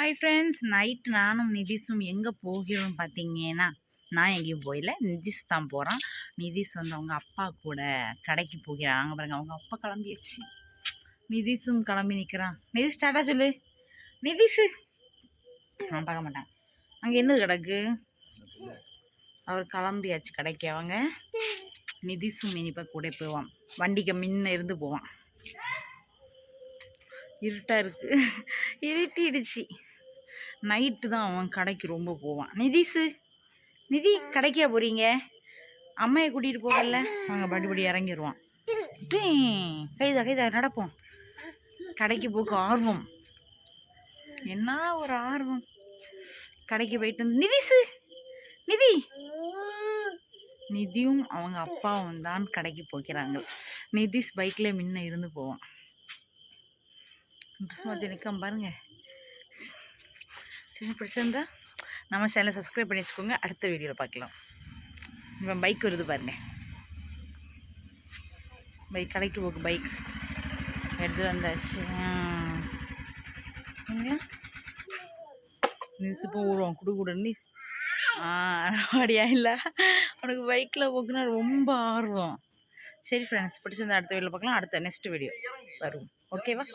Hi friends night நானும் நிதிஷும் எங்கே போகிறோம் பார்த்தீங்கன்னா நான் எங்கேயும் போயில நிதிஷ் தான் போகிறான் நிதிஷ் வந்து அவங்க அப்பா கூட கடைக்கு போகிறாங்க பாருங்க. அவங்க அப்பா கிளம்பியாச்சு. நிதிஷும் கிளம்பி நிற்கிறான் நிதிஷ் டாட்டா சொல்லு. நிதிஷு. நான் பார்க்க மாட்டேன். அங்கே என்னது கிடக்கு? அவர் கிளம்பியாச்சு கடைக்கு. அவங்க நிதிஷும் இனிப்பா கூட போவான். வண்டிக்கு முன்ன இருந்து போவான். இருட்டாக இருக்குது இருட்டிடுச்சு. நைட்டு தான் அவன் கடைக்கு ரொம்ப போவான். நிதிஷு நிதி கடைக்கா போகிறீங்க அம்மையை கூட்டிகிட்டு போகல. அவங்க படிப்படி இறங்கிடுவான் கைதா கைதா நடப்போம். கடைக்கு போக ஆர்வம். என்ன ஒரு ஆர்வம். கடைக்கு போயிட்டு வந்து நிதிஷு நிதி. நிதியும் அவங்க அப்பாவும் தான் கடைக்கு போகிறாங்க. நிதிஷ் பைக்கில் முன்ன இருந்து போவான். சும்மா நிற்காம பாருங்கள் சரி பிடிச்சிருந்தா நம்ம சேனலை சப்ஸ்கிரைப் பண்ணி வச்சுக்கோங்க. அடுத்த வீடியோவில் பார்க்கலாம். இப்போ பைக் வருது பாருங்க. பைக் கடைக்கு போக்கு பைக் எடுத்து வந்தாச்சு. நினச்சிப்போ விடுவான் குடு குடுன்னு அப்படியா இல்லை. உனக்கு பைக்கில் போக்குன்னா ரொம்ப ஆர்வம். சரி ஃப்ரெண்ட்ஸ் பிடிச்சிருந்தா அடுத்த வீடியோவில் பார்க்கலாம். அடுத்த நெக்ஸ்ட் வீடியோ வரும் ஓகேவா